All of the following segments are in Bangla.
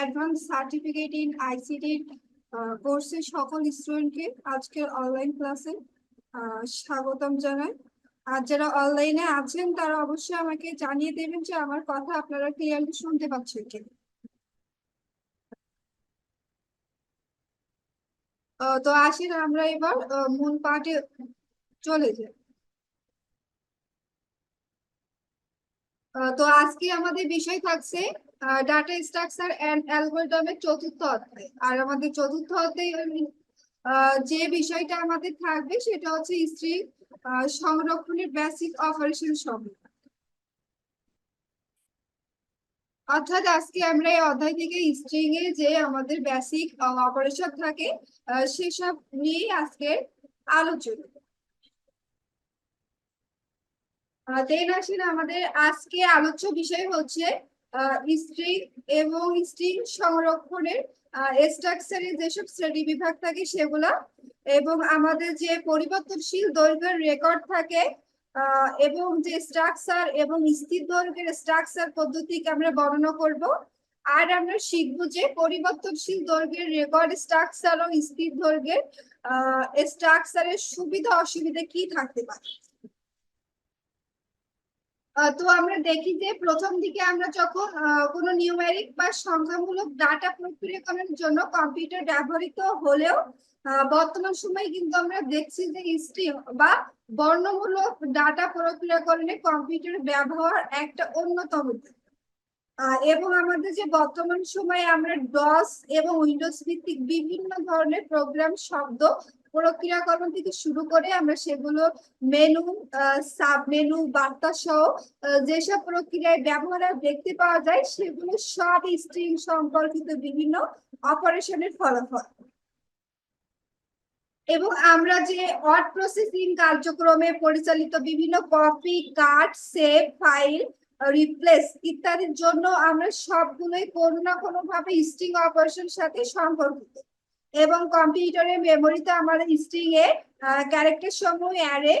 অ্যাডভান্স সার্টিফিকেট ইন আইসিটি কোর্সের সকল স্টুডেন্টকে আজকের অনলাইন ক্লাসে স্বাগতম জানাই। আর যারা অনলাইনে আছেন তারা অবশ্যই আমাকে জানিয়ে দেবেন যে আমার কথা আপনারা ক্লিয়ারলি শুনতে পাচ্ছেন আহ, তো আসেন আমরা এবার মূল পাঠে চলে যাই। তো আজকে আমাদের বিষয় থাকছে ডাটা স্ট্রাকচার অ্যান্ড অ্যালগোরিদমের চতুর্থ অধ্যায়। আর আমাদের চতুর্থ অধ্যায় যে বিষয়টা আমাদের থাকবে সেটা হচ্ছে স্ত্রী সংরক্ষণের বেসিক অপারেশন সম্পর্কে অর্থাৎ আজকে আমরা এই অধ্যায় থেকে স্ট্রিং এ যে আমাদের বেসিক অপারেশন থাকে সেসব নিয়েই আজকে আলোচনা। দেন আসেন আমাদের আজকে আলোচ্য বিষয় হচ্ছে স্ট্রিং এবং স্ট্রিং সংরক্ষণের স্ট্রাকচারের যেসব শ্রেণি বিভাগ থাকে সেগুলা এবং আমাদের যে পরিবর্তনশীল দৈর্ঘ্যের রেকর্ড থাকে এবং যে স্ট্রাকচার এবং স্থির দৈর্ঘ্যের স্ট্রাকচার পদ্ধতিকে আমরা বর্ণনা করব, আর আমরা শিখব যে পরিবর্তনশীল দৈর্ঘ্যের রেকর্ড স্ট্রাকচার ও স্থির দৈর্ঘ্যের স্ট্রাকচারের সুবিধা অসুবিধা কি থাকতে পারে। তো আমরা দেখি যে প্রথম দিকে আমরা যখন কোনো নিউমেরিক বা সংখ্যামূলক ডাটা প্রক্রিয়াকরণের জন্য কম্পিউটার ব্যবহৃত হলেও বর্তমান সময়ে কিন্তু আমরা দেখছি যে স্ট্রিম বা বর্ণমূলক ডাটা প্রক্রিয়াকরণে কম্পিউটার ব্যবহার একটা অন্যতম এবং আমাদের যে বর্তমান সময়ে আমরা ডস এবং উইন্ডোজ ভিত্তিক বিভিন্ন ধরনের প্রোগ্রাম শব্দ প্রক্রিয়াকরণ থেকে শুরু করে আমরা সেগুলো মেনু সাব মেনু বার্তা সহ যেসব প্রক্রিয়ায় ব্যবহার দেখতে পাওয়া যায়, সেগুলো সব স্ট্রিং সম্পর্কিত বিভিন্ন অপারেশনের ফলাফল। এবং আমরা যে অট প্রসেসিং কার্যক্রমে পরিচালিত বিভিন্ন copy cut save file replace ইত্যাদির জন্য আমরা সবগুলোই কোনো না কোনো ভাবে স্ট্রিং অপারেশন সাথে সম্পর্কিত। এবং কম্পিউটারের মেমোরিতে আমাদের স্ট্রিং এ ক্যারেক্টার সমূহ array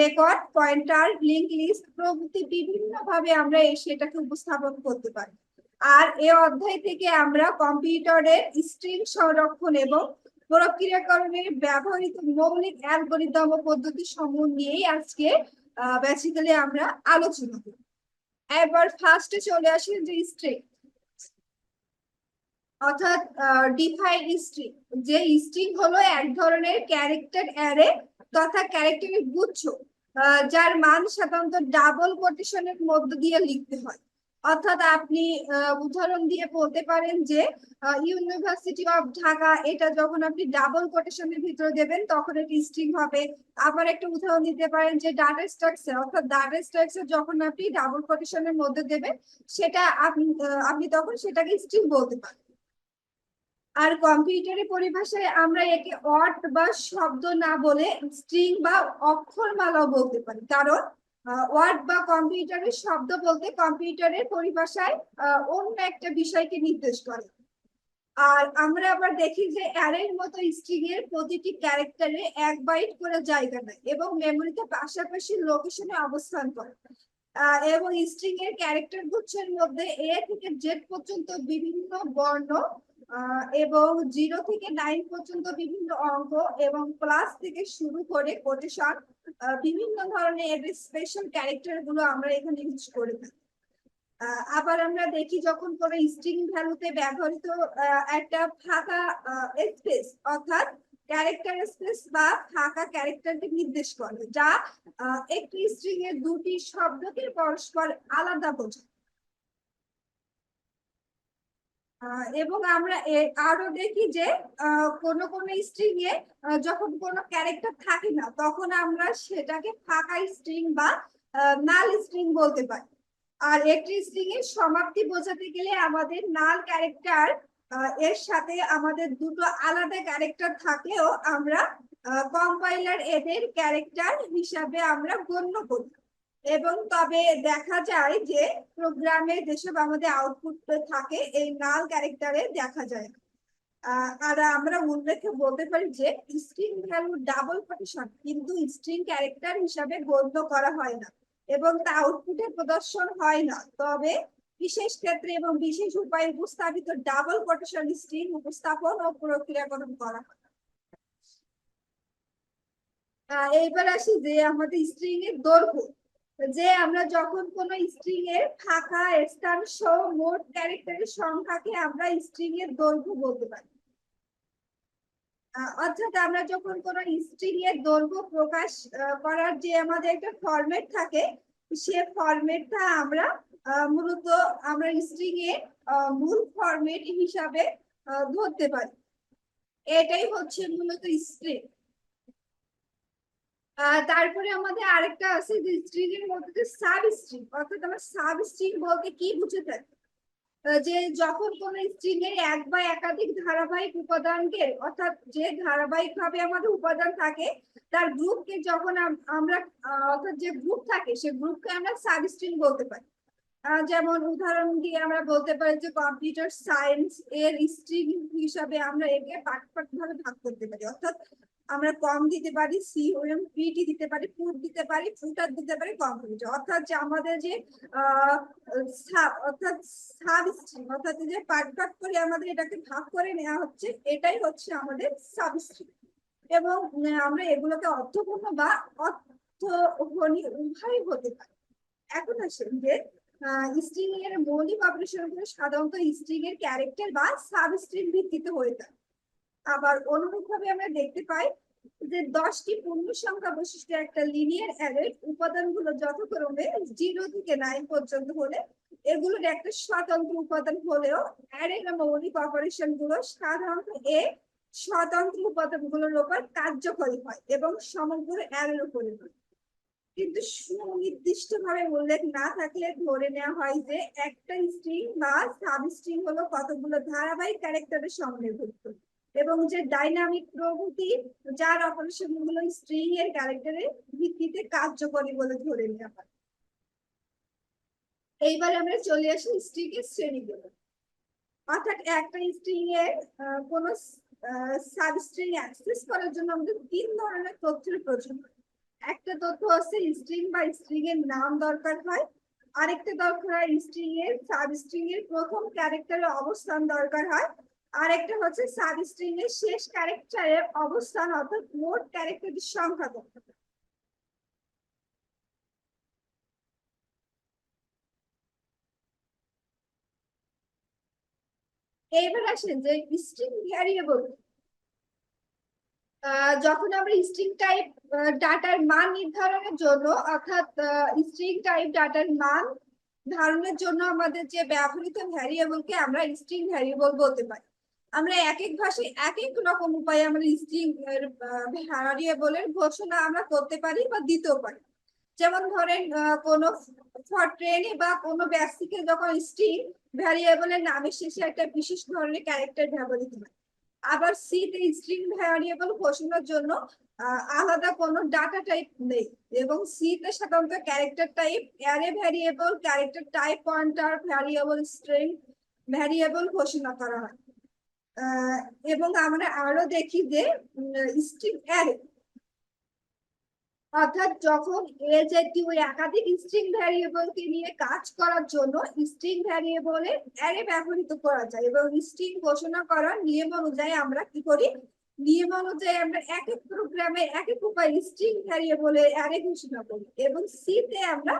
record pointer link list প্রভৃতি বিভিন্ন ভাবে আমরা সেটাকে উপস্থাপন করতে পারি। আর এ অধ্যায় থেকে আমরা কম্পিউটারের স্ট্রিং সংরক্ষণ এবং প্রক্রিয়াকরণের ব্যবহৃত মৌলিক অ্যালগোরিদম পদ্ধতি সমূহ নিয়েই আজকে বেসিক্যালি আমরা আলোচনা করব। এবার ফার্স্টে চলে আসি যে স্ট্রিং অর্থাৎ ডিফাইন স্ট্রিং যে স্ট্রিং হলো এক ধরনের ক্যারেক্টার অ্যারে তথা ক্যারেক্টারের গুচ্ছ যার মান সাধারণত ডাবল কোটেশনের মধ্য দিয়ে লিখতে হয়। অর্থাৎ আপনি উদাহরণ দিয়ে বলতে পারেন যে ইউনিভার্সিটি অফ ঢাকা এটা যখন আপনি ডাবল কোটেশনের ভিতরে দেবেন, তখন এটি স্ট্রিং হবে। আবার একটা উদাহরণ দিতে পারেন যে ডাটা স্ট্রাকচার অর্থাৎ ডাটা স্ট্রাকচার যখন আপনি ডাবল কোটেশনের মধ্যে দেবেন, সেটা আপনি আপনি তখন সেটাকে স্ট্রিং বলতে পারেন। আর কম্পিউটারের পরিভাষায় আমরা একে অট বা শব্দ না বলে স্ট্রিং বা অক্ষরমালাও বলতে পারি। কারণ ওয়ার্ড বা কম্পিউটারের শব্দ বলতে কম্পিউটারের পরিভাষায় অন্য একটা বিষয়কে নির্দেশ করে। আর আমরা আবার দেখি যে অ্যারের মতো স্ট্রিং এর প্রতিটি ক্যারেক্টারে এক বাইট করে জায়গা নেয় এবং মেমোরিতে পাশাপাশি লোকেশনে অবস্থান করে। এবং স্ট্রিং এর ক্যারেক্টার গুচ্ছের মধ্যে এ থেকে জেড পর্যন্ত বিভিন্ন বর্ণ এবং জিরো থেকে নাইন পর্যন্ত বিভিন্ন অঙ্ক এবং প্লাস থেকে শুরু করে কোটেশন বিভিন্ন ধরনের স্পেশাল ক্যারেক্টারগুলো আমরা এখানে ইউজ করে থাকি। আবার আমরা দেখি যখন কোনো স্ট্রিং ভ্যালুতে ব্যবহৃত একটা ফাঁকা স্পেস অর্থাৎ ক্যারেক্টার স্পেস বা ফাঁকা ক্যারেক্টারকে নির্দেশ করে, যা একটি স্ট্রিং এর দুটি শব্দকে পরস্পর আলাদা বোঝায়। এবং আমরা আরও দেখি যে কোনো কোনো স্ট্রিং এ যখন কোনো ক্যারেক্টার থাকে না, তখন আমরা সেটাকে ফাঁকা স্ট্রিং বা নাল স্ট্রিং বলতে পারি। আর একটি স্ট্রিং এর সমাপ্তি বোঝাতে গেলে আমাদের নাল ক্যারেক্টার এর সাথে আমাদের দুটো আলাদা ক্যারেক্টার থাকলেও আমরা কম্পাইলার এদের ক্যারেক্টার হিসাবে আমরা গণ্য করি। এবং তবে দেখা যায় যে প্রোগ্রামে যেসব আমাদের আউটপুট থাকে, এই নাল ক্যারেক্টারে দেখা যায় আর আমরা উল্লেখে বলতে পারি যে স্ট্রিং ভ্যালু ডাবল কোটেশন কিন্তু স্ট্রিং ক্যারেক্টার হিসাবে গণ্য করা হয় না এবং তা আউটপুটে প্রদর্শন হয় না। তবে বিশেষ ক্ষেত্রে এবং বিশেষ উপায়ে উপস্থাপিত ডাবল কোটেশন স্ট্রিং উপস্থাপন ও প্রক্রিয়াকরণ করা হয়। এইবার আসি যে আমাদের স্ট্রিং এর দৈর্ঘ্য। যে আমরা যখন কোনো স্ট্রিং এর ফাঁকা স্থান সহ মোট ক্যারেক্টারের সংখ্যাকে আমরা স্ট্রিং এর দৈর্ঘ্য বলতে পারি। অর্থাৎ আমরা যখন কোনো স্ট্রিং এর দৈর্ঘ্য প্রকাশ করার যে আমাদের একটা ফরম্যাট থাকে, সে ফরম্যাটটা আমরা মূলত আমরা স্ট্রিং এর মূল ফরম্যাট হিসাবে ধরতে পারি। এটাই হচ্ছে মূলত স্ট্রিং তারপরে আমাদের আরেকটা আছে যে স্ট্রিং এর মধ্যে সাব স্ট্রিং অর্থাৎ আমরা সাব স্ট্রিং বলতে কি বুঝে থাকি? যে যখন কোন স্ট্রিং এর এক বা একাধিক ধারাবাহিক উপাদানকে, অর্থাৎ যে ধারাবাহিক ভাবে আমাদের উপাদান থাকে, তার গ্রুপকে যখন আমরা অর্থাৎ যে গ্রুপ থাকে, সে গ্রুপকে আমরা সাব স্ট্রিং বলতে পারি। যেমন উদাহরণ দিয়ে আমরা বলতে পারি যে কম্পিউটার সায়েন্স এর স্ট্রিং হিসাবে আমরা একে পার্ট পার্ট ভাবে ভাগ করতে পারি। অর্থাৎ আমরা কম দিতে পারি সি ওএম পিটি দিতে পারি ফুড দিতে পারি ফুটার দিতে পারি কম্পিউটার অর্থাৎ যে আমাদের যে অর্থাৎ সাব স্ট্রিং অর্থাৎ যে পার্ট পার্ট করে আমাদের এটাকে ভাগ করে নেওয়া হচ্ছে, এটাই হচ্ছে আমাদের সাব স্ট্রিং এবং আমরা এগুলোকে অর্থপূর্ণ বা অর্থহনী উভয় হতে পারি। এখন আসেন যে স্ট্রিং এর মৌলিক অপারেশনগুলো সাধারণত স্ট্রিং এর ক্যারেক্টার বা সাব স্ট্রিং ভিত্তিতে হয়ে থাকে। আবার অনুরূপভাবে আমরা দেখতে পাই যে দশটি পূর্ণ সংখ্যা বিশিষ্ট একটা লিনিয়ার অ্যারের উপাদানগুলো যথাক্রমে জিরো থেকে নাইন পর্যন্ত হলে এগুলোর একটা স্বতন্ত্র উপাদান হলেও অ্যারের মৌলিক অপারেশনগুলো সাধারণত এ স্বতন্ত্র উপাদানগুলোর উপর কার্যকরী হয় এবং সমগ্র অ্যারের উপরে নয় কিন্তু সুনির্দিষ্ট ভাবে উল্লেখ না থাকলে ধরে নেওয়া হয় যে একটা স্ট্রিং বা সাব স্ট্রিং হলো কতগুলো ধারাবাহিক ক্যারেক্টারের সমন্বয়ভুক্ত এবং যে ডাইনামিক প্রভৃতি, যার অপারেশনগুলো স্ট্রিং এর ক্যারেক্টারের ভিত্তিতে কার্যকরী বলে ধরে নেওয়া হয়। এইবার আমরা চলে আসি স্ট্রিং এর শ্রেণীগুলো। অর্থাৎ একটা স্ট্রিং এর কোন সাব স্ট্রিং অ্যাক্সেস করার জন্য আমাদের তিন ধরনের তথ্যের প্রয়োজন হয়। একটা তথ্য হচ্ছে স্ট্রিং বা স্ট্রিং এর নাম দরকার হয়। আরেকটা দরকার হয় স্ট্রিং এর সাব স্ট্রিং এর প্রথম ক্যারেক্টারের অবস্থান দরকার হয়। আরেকটা হচ্ছে সাব স্ট্রিং এর শেষ ক্যারেক্টারের অবস্থান অর্থাৎ মোট ক্যারেক্টারের সংখ্যা হয়। এবার আসেন যে স্ট্রিং ভ্যারিয়েবল যখন আমরা স্ট্রিং টাইপ ডাটার মান নির্ধারণের জন্য, অর্থাৎ স্ট্রিং টাইপ ডাটার মান ধারণের জন্য আমাদের যে ব্যবহৃত ভ্যারিয়েবলকে আমরা স্ট্রিং ভ্যারিয়েবল বলতে পারি আমরা এক এক ভাষায় এক এক রকম উপায়ে আমরা স্ট্রিং ভ্যারিয়েবলের ঘোষণা আমরা করতে পারি বা দিতেও পারি। যেমন ধরেন কোনো ট্রেনে বা কোনো ব্যক্তিকে যখন স্ট্রিং ভ্যারিয়েবলের নামের শেষে একটা বিশেষ ধরনের ক্যারেক্টার ব্যবহৃত হয়। আবার সি তে স্ট্রিং ভ্যারিয়েবল ঘোষণার জন্য আলাদা কোনো ডাটা টাইপ নেই এবং সি তে সাধারণত character type array variable character type pointer variable string variable ঘোষণা করা হয়। এবং আমরা আরও দেখি যে স্ট্রিং অ্যারে অর্থাৎ যখন এ জাতীয় একাধিক স্ট্রিং ভ্যারিয়েবলকে নিয়ে কাজ করার জন্য স্ট্রিং ভ্যারিয়েবলের অ্যারে ব্যবহৃত করা যায় এবং স্ট্রিং ঘোষণা করার নিয়ম অনুযায়ী আমরা কি করি? নিয়ম অনুযায়ী আমরা এক এক প্রোগ্রামে এক এক উপায় স্ট্রিং ভ্যারিয়েবলের অ্যারে ঘোষণা করি এবং সি তে আমরা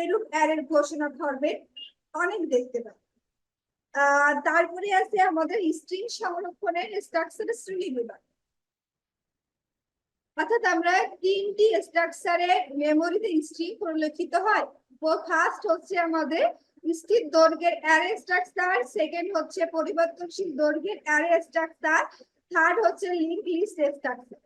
এরূপ অ্যারের ঘোষণা ফরম্যাট অনেক দেখতে পাই। তারপরে আছে আমাদের স্ট্রিং সংরক্ষণের স্ট্রাকচারের শ্রেণীবিভাগ অর্থাৎ আমরা তিনটি স্ট্রাকচারের মেমোরিতে স্ট্রিং পরিলক্ষিত হয়। ফার্স্ট হচ্ছে আমাদের স্থির দৈর্ঘ্যের অ্যারে স্ট্রাকচার সেকেন্ড হচ্ছে পরিবর্তনশীল দৈর্ঘ্যের অ্যারে স্ট্রাকচার থার্ড হচ্ছে লিঙ্ক লিস্ট স্ট্রাকচার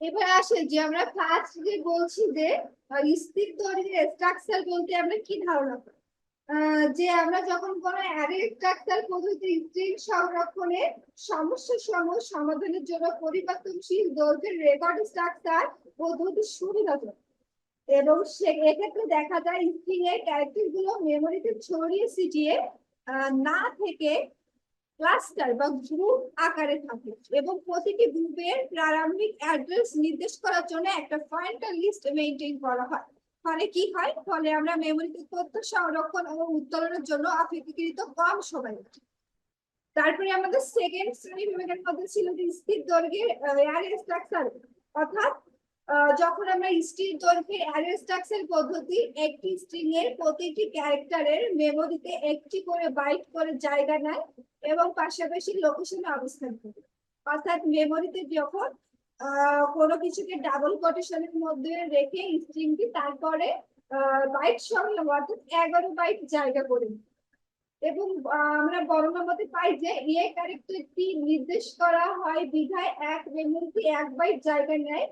এবার আসে যে আমরা ফার্স্ট যে বলছি যে স্থির দৈর্ঘ্যের স্ট্রাকচার বলতে আমরা কি ধারণা করি? যে আমরা যখন কোনো অ্যারে স্ট্রাকচার পদ্ধতি স্ট্রিং সংরক্ষণের সমস্যা সমূহ সমাধানের জন্য পরিবর্তনশীল দৈর্ঘ্যের রেকর্ড স্ট্রাকচার পদ্ধতি সুবিধাজনক এবং সে এক্ষেত্রে দেখা যায় স্ট্রিং এর ক্যারেক্টারগুলো মেমোরিতে ছড়িয়ে ছিটিয়ে না থেকে ক্লাস্টার বা গ্রুপ আকারে থাকে এবং প্রতিটি গ্রুপের প্রারম্ভিক অ্যাড্রেস নির্দেশ করার জন্য একটা পয়েন্টার লিস্ট মেনটেন করা হয় ফলে কি হয় ফলে আমরা মেমোরিতে তথ্য সংরক্ষণ এবং উত্তোলনের জন্য অপেক্ষাকৃত কম সময় লাগে। তারপরে আমাদের সেকেন্ড শ্রেণি বিভাগের মধ্যে ছিল যে স্থির দৈর্ঘ্যের অ্যারে স্ট্রাকচার অর্থাৎ যখন আমরা স্থির দৈর্ঘ্যের অ্যারে স্ট্রাকচার পদ্ধতি, একটি স্ট্রিং এর প্রতিটি ক্যারেক্টারের মেমোরিতে একটি করে বাইট করে জায়গা নেয় এবং পাশাপাশি লোকেশনে অবস্থান করে অর্থাৎ মেমোরিতে যখন কোনো কিছুকে ডাবল কোটেশনের মধ্যে রেখে স্ট্রিংটি তারপরে বাইট সংলগ্ন অর্থাৎ এগারো বাইট জায়গা করে। এবং আমরা বর্ণনা মতে পাই যে এ ক্যারেক্টারটি নির্দেশ করা হয় বিধায় এক মেমোরিতে এক বাইট জায়গা নেয়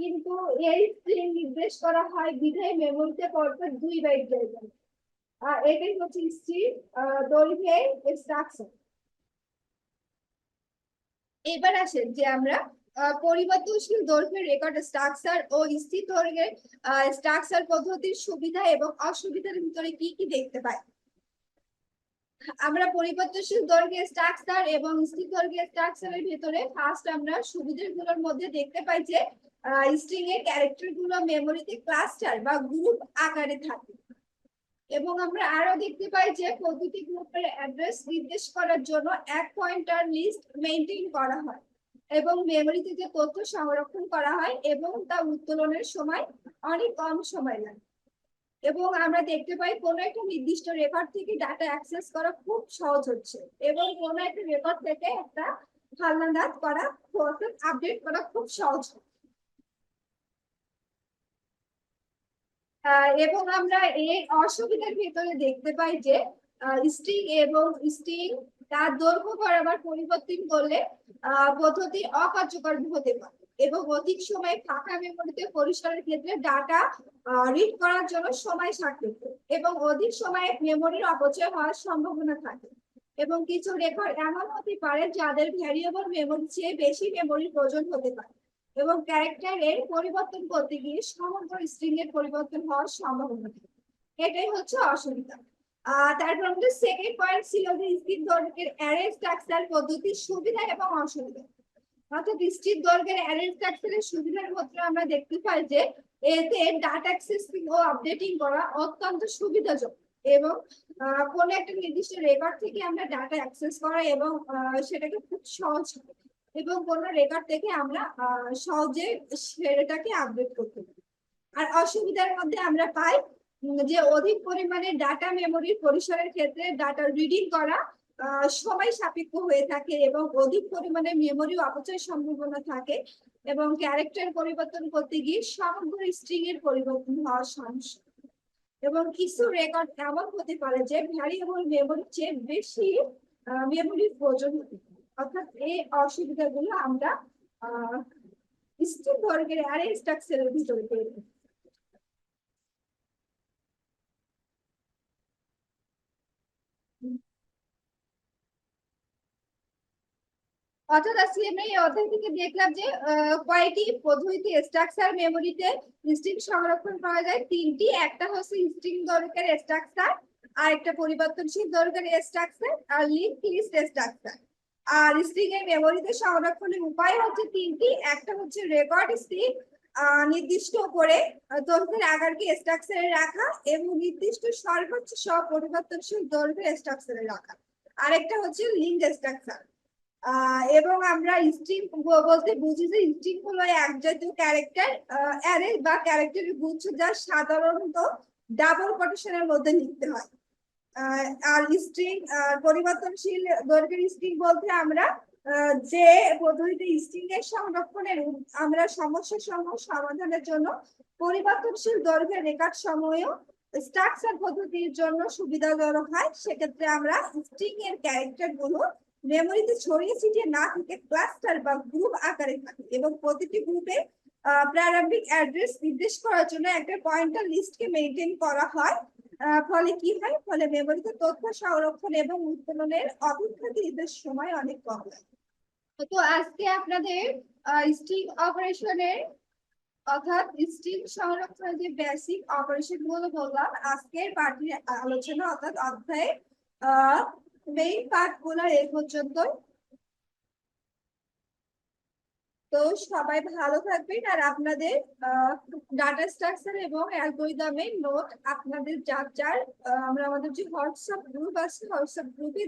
কিন্তু এই স্ট্রিং নির্দেশ করা হয় বিধায় মেমোরিতে পরপর দুই বাইট। আহ, এটাই হচ্ছে স্ট্রিং দৈর্ঘ্যের স্ট্রাকচার এবার আসেন যে আমরা পরিবর্তনশীল দৈর্ঘ্যের রেকর্ড স্ট্রাকচার ও স্থির দৈর্ঘ্যের স্ট্রাকচার পদ্ধতির সুবিধা এবং অসুবিধার ভিতরে কি কি দেখতে পাই আমরা পরিবর্তনশীল দৈর্ঘ্যের স্ট্রাকচার এবং স্থির দৈর্ঘ্যের স্ট্রাকচারের ভিতরে ফার্স্ট আমরা সুবিধাগুলোর মধ্যে দেখতে পাই যে স্ট্রিং এর ক্যারেক্টারগুলো মেমোরিতে ক্লাস্টার বা গ্রুপ আকারে থাকে এবং আমরা আরও দেখতে পাই যে প্রতিটি গ্রুপের অ্যাড্রেস নির্দেশ করার জন্য এক পয়েন্টার লিস্ট মেনটেন করা হয় এবং মেমোরিতে যে তথ্য সংরক্ষণ করা হয় এবং তা উত্তোলনের সময় অনেক কম সময় লাগে এবং আমরা দেখতে পাই কোন একটা নির্দিষ্ট রেকর্ড থেকে ডাটা অ্যাক্সেস করা খুব সহজ হচ্ছে এবং কোন একটা রেকর্ড থেকে একটা হালনাদাত করা আপডেট করা খুব সহজ হচ্ছে। এবং আমরা এই অসুবিধার ভেতরে দেখতে পাই যে স্ট্রিং এবং স্ট্রিং তার দৈর্ঘ্য বরাবর পরিবর্তন করলে পদ্ধতি অকার্যকর হতে পারে এবং অধিক সময় ফাঁকা মেমোরিতে পরিসরের ক্ষেত্রে ডাটা রিড করার জন্য সময় সাপেক্ষ এবং অধিক সময়ে মেমোরির অপচয় হওয়ার সম্ভাবনা থাকে এবং কিছু রেকর্ড এমন হতে পারে যাদের ভ্যারিয়েবল মেমোরি চেয়ে বেশি মেমোরির প্রয়োজন হতে পারে। এবং ক্যারেক্টারের পরিবর্তন করতে গিয়ে সমগ্র স্ট্রিং এর পরিবর্তন হওয়ার সম্ভাবনা থাকে। এটাই হচ্ছে অসুবিধা। তারপর আমাদের সেকেন্ড পয়েন্ট ছিল স্ট্রাকচার পদ্ধতির সুবিধা এবং অসুবিধা। স্ট্রাকচারের সুবিধার আমরা দেখতে পাই যে ডাটা ও আপডেটিং করা অত্যন্ত সুবিধাজনক এবং কোনো একটা নির্দিষ্ট রেকর্ড থেকে আমরা ডাটা অ্যাক্সেস করা এবং সেটাকে খুব সহজ। এবং কোনো রেকর্ড থেকে আমরা সহজে সেটাকে আপডেট করতে পারি। আর অসুবিধার মধ্যে আমরা পাই যে অধিক পরিমাণে ডাটা মেমোরির পরিসরের ক্ষেত্রে ডাটা রিডিং করা সময় সাপেক্ষ হয়ে থাকে এবং অধিক পরিমাণে মেমোরি অপচয় সম্ভাবনা থাকে এবং ক্যারেক্টার পরিবর্তন করতে গিয়ে সমগ্র স্ট্রিং এর পরিবর্তন হওয়ার সমস্যা। এবং কিছু রেকর্ড এমন হতে পারে যে ভ্যারিয়েবল মেমোরির চেয়ে বেশি মেমোরির প্রয়োজন হতে পারে। অর্থাৎ এই অসুবিধাগুলো আমরা আহ স্ট্রিং দৈর্ঘ্যের অ্যারে স্ট্রাকচারের ভিতরে পেয়ে থাকি। অর্থাৎ আজকে আমরা এই অধ্যায় থেকে দেখলাম যে কয়টি পদ্ধতিতে স্ট্রাকচার মেমোরিতে স্ট্রিং সংরক্ষণ করা যায় তিনটি, একটা হচ্ছে স্ট্রিং দৈর্ঘ্যের স্ট্রাকচার আর একটা পরিবর্তনশীল দৈর্ঘ্যের স্ট্রাকচার আর লিঙ্ক লিস্ট স্ট্রাকচার আর স্ট্রিং এর মেমোরিতে সংরক্ষণের উপায় হচ্ছে তিনটি। একটা হচ্ছে রেকর্ড স্ট্রিং নির্দিষ্ট করে দৈর্ঘ্যের আকারকে স্ট্রাকচারে রাখা এবং নির্দিষ্ট সর্বোচ্চ সব পরিবর্তনশীল দৈর্ঘ্যের স্ট্রাকচারে রাখা। আরেকটা হচ্ছে লিঙ্ক স্ট্রাকচার এবং আমরা স্ট্রিং বলতে বুঝি যে স্ট্রিং হলো এক জাতীয় ক্যারেক্টার অ্যারে বা ক্যারেক্টারের গুচ্ছ যা সাধারণত ডাবল কোটেশনের মধ্যে লিখতে হয়। আর স্ট্রিং পরিবর্তনশীল দৈর্ঘ্যের স্ট্রিং বলতে আমরা যে পদ্ধতিতে স্ট্রিং এর সংরক্ষণের আমরা সমস্যা সমূহ সমাধানের জন্য পরিবর্তনশীল দৈর্ঘ্যের রেকর্ড সময়ও স্ট্রাকচার পদ্ধতির জন্য সুবিধাজনক হয়, সেক্ষেত্রে আমরা স্ট্রিং এর ক্যারেক্টারগুলো মেমোরিতে ছড়িয়ে ছিটিয়ে না থেকে ক্লাস্টার বা গ্রুপ আকারে থাকে এবং প্রতিটি গ্রুপে প্রারম্ভিক অ্যাড্রেস নির্দেশ করার জন্য একটা পয়েন্টার লিস্টকে মেনটেন করা হয়। ফলে কি হয়? ফলে ব্যবহৃত তথ্য সংরক্ষণ এবং উত্তোলনের অপেক্ষাকৃত সময় অনেক কম লাগে তো আজকে আপনাদের স্ট্রিং অপারেশনের অর্থাৎ স্টিং সংরক্ষণের যে বেসিক অপারেশনগুলো বললাম, আজকের পার্টির আলোচনা অর্থাৎ অধ্যায়ে আহ মেইন পার্টগুলো এই পর্যন্ত তো সবাই ভালো থাকবেন। আর আপনাদের ডাটা স্ট্রাকচার এবং অ্যালগোরিদমের নোট আপনাদের যার যার আমরা আমাদের যে হোয়াটসঅ্যাপ গ্রুপ আছে হোয়াটসঅ্যাপ গ্রুপে